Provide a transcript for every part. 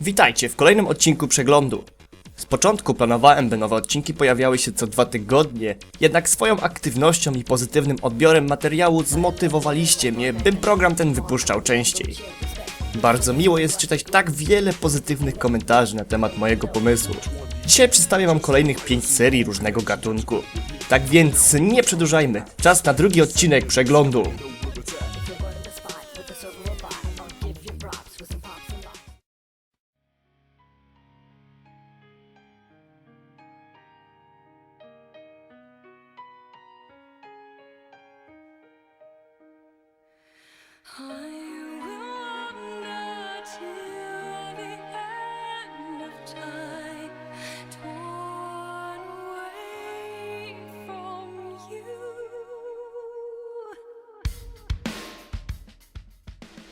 Witajcie w kolejnym odcinku przeglądu. Początku planowałem, by nowe odcinki pojawiały się co dwa tygodnie, jednak swoją aktywnością i pozytywnym odbiorem materiału zmotywowaliście mnie, bym program ten wypuszczał częściej. Bardzo miło jest czytać tak wiele pozytywnych komentarzy na temat mojego pomysłu. Dzisiaj przedstawię wam kolejnych 5 serii różnego gatunku. Tak więc nie przedłużajmy, czas na drugi odcinek przeglądu.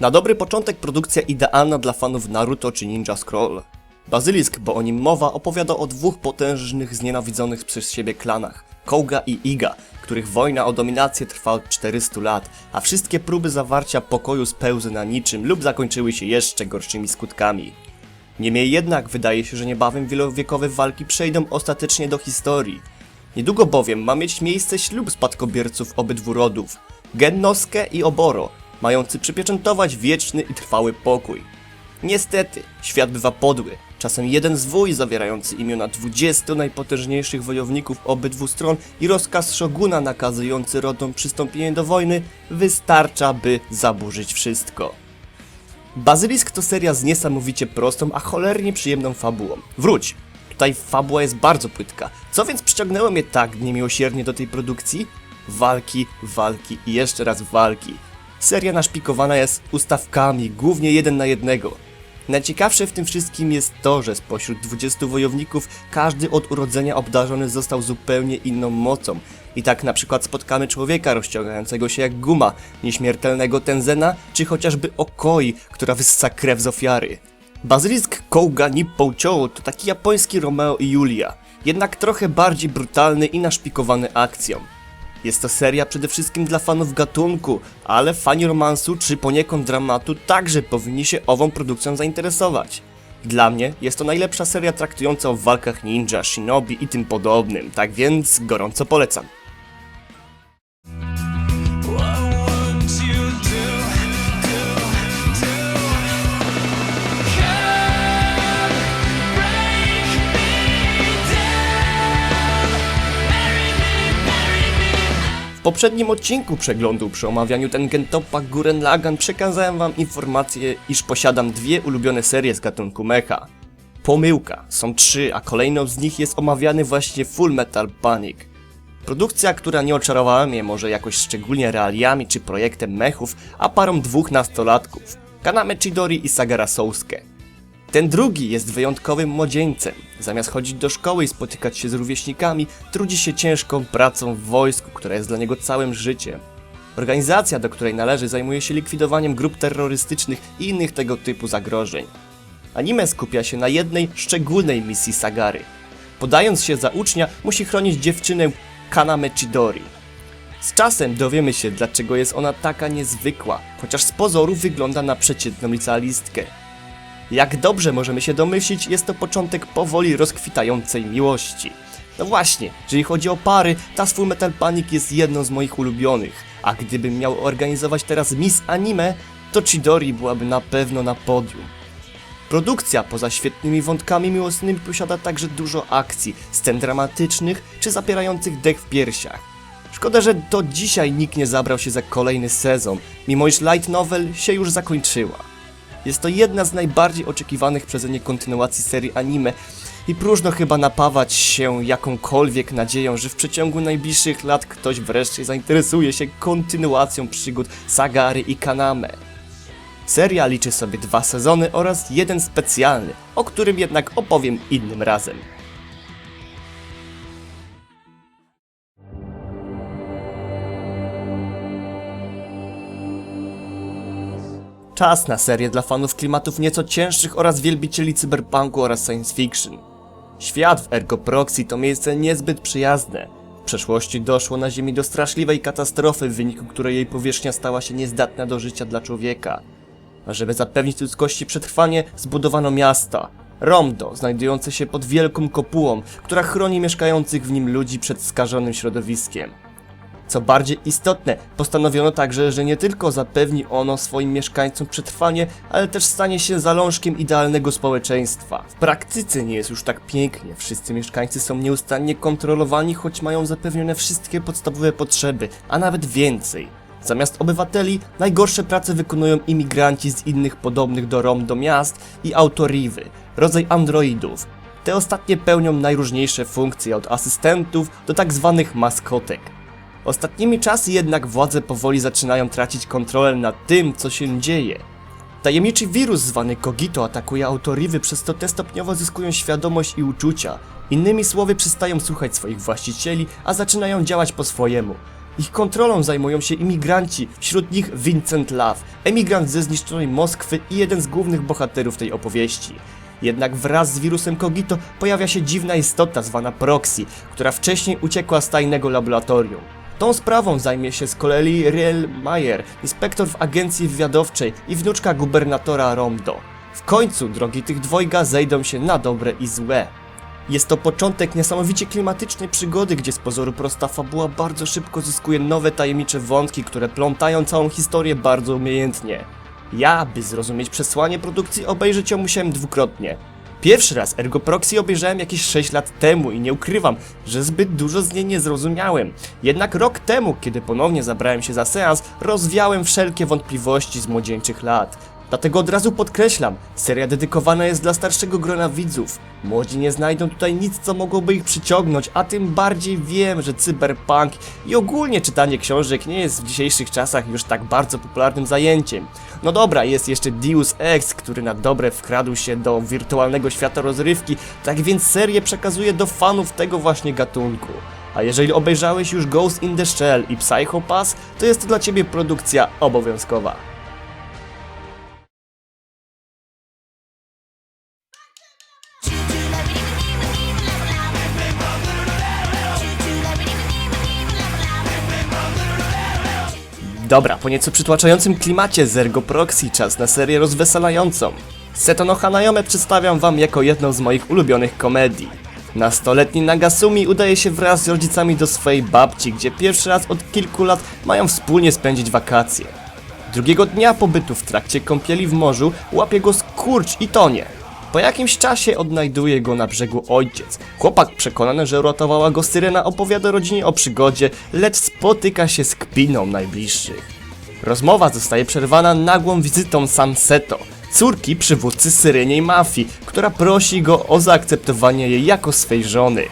Na dobry początek produkcja idealna dla fanów Naruto czy Ninja Scroll. Bazylisk, bo o nim mowa, opowiada o dwóch potężnych, znienawidzonych przez siebie klanach, Kouga i Iga, których wojna o dominację trwa od 400 lat, a wszystkie próby zawarcia pokoju spełzły na niczym lub zakończyły się jeszcze gorszymi skutkami. Niemniej jednak wydaje się, że niebawem wielowiekowe walki przejdą ostatecznie do historii. Niedługo bowiem ma mieć miejsce ślub spadkobierców obydwu rodów, Gennosuke i Oboro, mający przypieczętować wieczny i trwały pokój. Niestety, świat bywa podły. Czasem jeden zwój zawierający imiona 20 najpotężniejszych wojowników obydwu stron i rozkaz szoguna nakazujący rodom przystąpienie do wojny wystarcza, by zaburzyć wszystko. Bazylisk to seria z niesamowicie prostą, a cholernie przyjemną fabułą. Wróć! Tutaj fabuła jest bardzo płytka. Co więc przyciągnęło mnie tak niemiłosiernie do tej produkcji? Walki, walki i jeszcze raz walki. Seria naszpikowana jest ustawkami, głównie jeden na jednego. Najciekawsze w tym wszystkim jest to, że spośród 20 wojowników każdy od urodzenia obdarzony został zupełnie inną mocą. I tak na przykład spotkamy człowieka rozciągającego się jak guma, nieśmiertelnego Tenzena, czy chociażby Okoi, która wyssa krew z ofiary. Bazylisk Kouga Nippouchou to taki japoński Romeo i Julia, jednak trochę bardziej brutalny i naszpikowany akcją. Jest to seria przede wszystkim dla fanów gatunku, ale fani romansu czy poniekąd dramatu także powinni się ową produkcją zainteresować. Dla mnie jest to najlepsza seria traktująca o walkach ninja, shinobi i tym podobnym, tak więc gorąco polecam. Poprzednim odcinku przeglądu przy omawianiu Tengentoppa Guren Lagan przekazałem wam informację, iż posiadam dwie ulubione serie z gatunku mecha. Pomyłka, są trzy, a kolejną z nich jest omawiany właśnie Full Metal Panic. Produkcja, która nie oczarowała mnie może jakoś szczególnie realiami czy projektem mechów, a parą dwóch nastolatków, Kaname Chidori i Sagara Sousuke. Ten drugi jest wyjątkowym młodzieńcem. Zamiast chodzić do szkoły i spotykać się z rówieśnikami, trudzi się ciężką pracą w wojsku, która jest dla niego całym życiem. Organizacja, do której należy, zajmuje się likwidowaniem grup terrorystycznych i innych tego typu zagrożeń. Anime skupia się na jednej szczególnej misji Sagary. Podając się za ucznia, musi chronić dziewczynę Kaname Chidori. Z czasem dowiemy się, dlaczego jest ona taka niezwykła, chociaż z pozoru wygląda na przeciętną licealistkę. Jak dobrze możemy się domyślić, jest to początek powoli rozkwitającej miłości. No właśnie, jeżeli chodzi o pary, ta Full Metal Panic jest jedną z moich ulubionych, a gdybym miał organizować teraz Miss Anime, to Chidori byłaby na pewno na podium. Produkcja, poza świetnymi wątkami miłosnymi, posiada także dużo akcji, scen dramatycznych czy zapierających dech w piersiach. Szkoda, że do dzisiaj nikt nie zabrał się za kolejny sezon, mimo iż light novel się już zakończyła. Jest to jedna z najbardziej oczekiwanych przeze mnie kontynuacji serii anime i próżno chyba napawać się jakąkolwiek nadzieją, że w przeciągu najbliższych lat ktoś wreszcie zainteresuje się kontynuacją przygód Sagary i Kaname. Seria liczy sobie dwa sezony oraz jeden specjalny, o którym jednak opowiem innym razem. Czas na serię dla fanów klimatów nieco cięższych oraz wielbicieli cyberpunku oraz science fiction. Świat w Ergo Proxy to miejsce niezbyt przyjazne. W przeszłości doszło na Ziemi do straszliwej katastrofy, w wyniku której jej powierzchnia stała się niezdatna do życia dla człowieka. A żeby zapewnić ludzkości przetrwanie, zbudowano miasta. Romdo, znajdujące się pod wielką kopułą, która chroni mieszkających w nim ludzi przed skażonym środowiskiem. Co bardziej istotne, postanowiono także, że nie tylko zapewni ono swoim mieszkańcom przetrwanie, ale też stanie się zalążkiem idealnego społeczeństwa. W praktyce nie jest już tak pięknie, wszyscy mieszkańcy są nieustannie kontrolowani, choć mają zapewnione wszystkie podstawowe potrzeby, a nawet więcej. Zamiast obywateli, najgorsze prace wykonują imigranci z innych podobnych do Rom do miast i autoriwy, rodzaj androidów. Te ostatnie pełnią najróżniejsze funkcje, od asystentów do tak zwanych maskotek. Ostatnimi czasy jednak władze powoli zaczynają tracić kontrolę nad tym, co się dzieje. Tajemniczy wirus zwany Kogito atakuje autoriwy, przez to te stopniowo zyskują świadomość i uczucia. Innymi słowy, przestają słuchać swoich właścicieli, a zaczynają działać po swojemu. Ich kontrolą zajmują się imigranci, wśród nich Vincent Love, emigrant ze zniszczonej Moskwy i jeden z głównych bohaterów tej opowieści. Jednak wraz z wirusem Kogito pojawia się dziwna istota zwana Proxy, która wcześniej uciekła z tajnego laboratorium. Tą sprawą zajmie się z kolei Riel Mayer, inspektor w agencji wywiadowczej i wnuczka gubernatora Romdo. W końcu drogi tych dwojga zejdą się na dobre i złe. Jest to początek niesamowicie klimatycznej przygody, gdzie z pozoru prosta fabuła bardzo szybko zyskuje nowe tajemnicze wątki, które plątają całą historię bardzo umiejętnie. Ja, by zrozumieć przesłanie produkcji, obejrzeć ją musiałem dwukrotnie. Pierwszy raz Ergo Proxy obejrzałem jakieś 6 lat temu i nie ukrywam, że zbyt dużo z niej nie zrozumiałem. Jednak rok temu, kiedy ponownie zabrałem się za seans, rozwiałem wszelkie wątpliwości z młodzieńczych lat. Dlatego od razu podkreślam, seria dedykowana jest dla starszego grona widzów. Młodzi nie znajdą tutaj nic, co mogłoby ich przyciągnąć, a tym bardziej wiem, że cyberpunk i ogólnie czytanie książek nie jest w dzisiejszych czasach już tak bardzo popularnym zajęciem. No dobra, jest jeszcze Deus Ex, który na dobre wkradł się do wirtualnego świata rozrywki, tak więc serię przekazuje do fanów tego właśnie gatunku. A jeżeli obejrzałeś już Ghost in the Shell i Psycho Pass, to jest to dla ciebie produkcja obowiązkowa. Dobra, po nieco przytłaczającym klimacie z Ergo Proxy czas na serię rozweselającą. Seto no Hanayome przedstawiam wam jako jedną z moich ulubionych komedii. Nastoletni Nagasumi udaje się wraz z rodzicami do swojej babci, gdzie pierwszy raz od kilku lat mają wspólnie spędzić wakacje. Drugiego dnia pobytu w trakcie kąpieli w morzu łapie go skurcz i tonie. Po jakimś czasie odnajduje go na brzegu ojciec. Chłopak przekonany, że uratowała go syrena opowiada rodzinie o przygodzie, lecz spotyka się z kpiną najbliższych. Rozmowa zostaje przerwana nagłą wizytą Sanseto, córki przywódcy syreniej mafii, która prosi go o zaakceptowanie jej jako swej żony.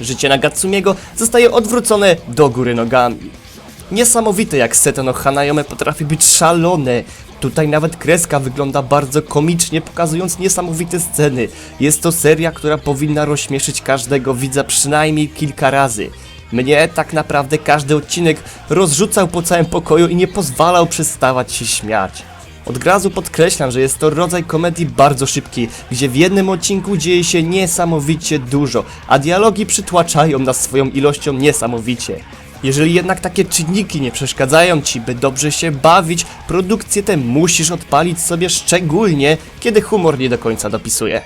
Życie Nagatsumiego zostaje odwrócone do góry nogami. Niesamowite jak Seto no Hanayome potrafi być szalone. Tutaj nawet kreska wygląda bardzo komicznie, pokazując niesamowite sceny. Jest to seria, która powinna rozśmieszyć każdego widza przynajmniej kilka razy. Mnie tak naprawdę każdy odcinek rozrzucał po całym pokoju i nie pozwalał przestawać się śmiać. Od razu podkreślam, że jest to rodzaj komedii bardzo szybkiej, gdzie w jednym odcinku dzieje się niesamowicie dużo, a dialogi przytłaczają nas swoją ilością niesamowicie. Jeżeli jednak takie czynniki nie przeszkadzają ci, by dobrze się bawić, produkcję tę musisz odpalić sobie szczególnie, kiedy humor nie do końca dopisuje.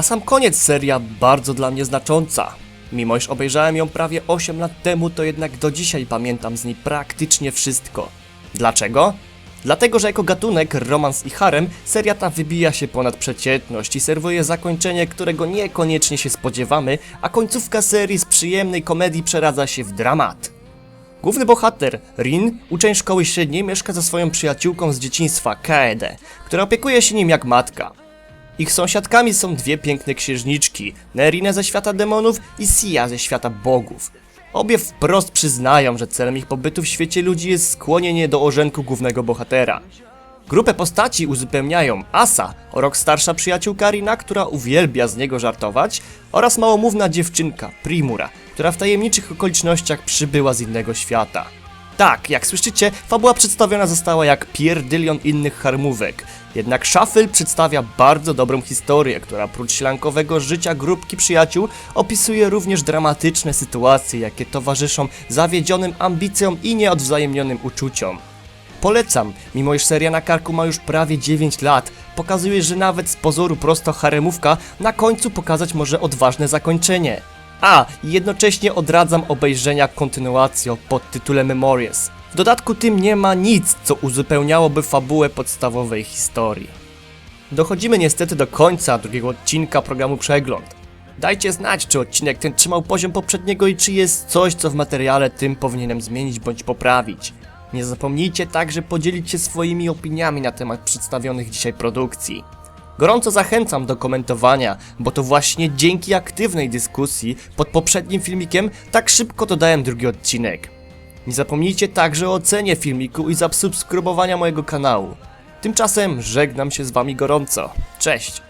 Na sam koniec seria bardzo dla mnie znacząca. Mimo iż obejrzałem ją prawie 8 lat temu, to jednak do dzisiaj pamiętam z niej praktycznie wszystko. Dlaczego? Dlatego, że jako gatunek romans i harem, seria ta wybija się ponad przeciętność i serwuje zakończenie, którego niekoniecznie się spodziewamy, a końcówka serii z przyjemnej komedii przeradza się w dramat. Główny bohater, Rin, uczeń szkoły średniej, mieszka ze swoją przyjaciółką z dzieciństwa, Kaede, która opiekuje się nim jak matka. Ich sąsiadkami są dwie piękne księżniczki, Nerine ze świata demonów i Sia ze świata bogów. Obie wprost przyznają, że celem ich pobytu w świecie ludzi jest skłonienie do orzenku głównego bohatera. Grupę postaci uzupełniają Asa, o rok starsza przyjaciółka Rina, która uwielbia z niego żartować, oraz małomówna dziewczynka, Primura, która w tajemniczych okolicznościach przybyła z innego świata. Tak, jak słyszycie, fabuła przedstawiona została jak pierdylion innych harmówek. Jednak Shuffle przedstawia bardzo dobrą historię, która prócz ślankowego życia grupki przyjaciół opisuje również dramatyczne sytuacje, jakie towarzyszą zawiedzionym ambicjom i nieodwzajemnionym uczuciom. Polecam, mimo iż seria na karku ma już prawie 9 lat, pokazuje, że nawet z pozoru prosto haremówka na końcu pokazać może odważne zakończenie. A, jednocześnie odradzam obejrzenia kontynuacji o podtytule Memories. W dodatku tym nie ma nic, co uzupełniałoby fabułę podstawowej historii. Dochodzimy niestety do końca drugiego odcinka programu Przegląd. Dajcie znać, czy odcinek ten trzymał poziom poprzedniego i czy jest coś, co w materiale tym powinienem zmienić bądź poprawić. Nie zapomnijcie także podzielić się swoimi opiniami na temat przedstawionych dzisiaj produkcji. Gorąco zachęcam do komentowania, bo to właśnie dzięki aktywnej dyskusji pod poprzednim filmikiem tak szybko dodałem drugi odcinek. Nie zapomnijcie także o ocenie filmiku i zasubskrybowania mojego kanału. Tymczasem żegnam się z wami gorąco. Cześć!